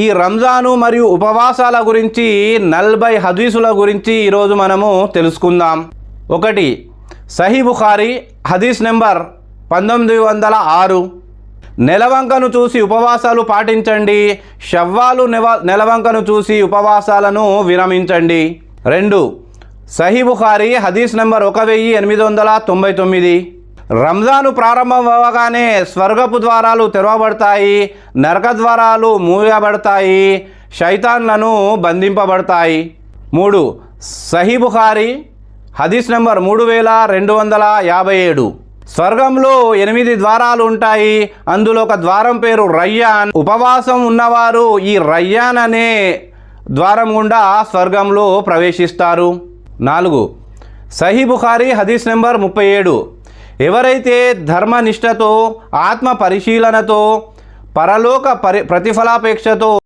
ఈ రంజాను మరియు ఉపవాసాల గురించి నలభై హదీసుల గురించి ఈరోజు మనము తెలుసుకుందాం. ఒకటి సహీ బుఖారి హదీస్ నెంబర్ పంతొమ్మిది వందల ఆరు. నెలవంకను చూసి ఉపవాసాలు పాటించండి. షవ్వాలు నెవ నెలవంకను చూసి ఉపవాసాలను విరమించండి. రెండు సహీ బుఖారి హదీస్ నెంబర్ ఒక వెయ్యి ఎనిమిది వందల తొంభై తొమ్మిది. రంజాను ప్రారంభం అవ్వగానే స్వర్గపు ద్వారాలు తెరవబడతాయి నరక ద్వారాలు మూయబడతాయి శైతాన్లను బంధింపబడతాయి. మూడు సహీబుఖారి హదీస్ నెంబర్ మూడు వేల రెండు వందల యాభై ఏడు. స్వర్గంలో ఎనిమిది ద్వారాలు ఉంటాయి అందులో ఒక ద్వారం పేరు రయ్యాన్. ఉపవాసం ఉన్నవారు ఈ రయ్యాన్ అనే ద్వారం గుండా స్వర్గంలో ప్రవేశిస్తారు. నాలుగు సహీ బుఖారి హదీస్ నెంబర్ ముప్పై ఏడు. ఎవరైతే ధర్మనిష్టతో ఆత్మ పరిశీలనతో పరలోక పరి ప్రతిఫలాపేక్షతో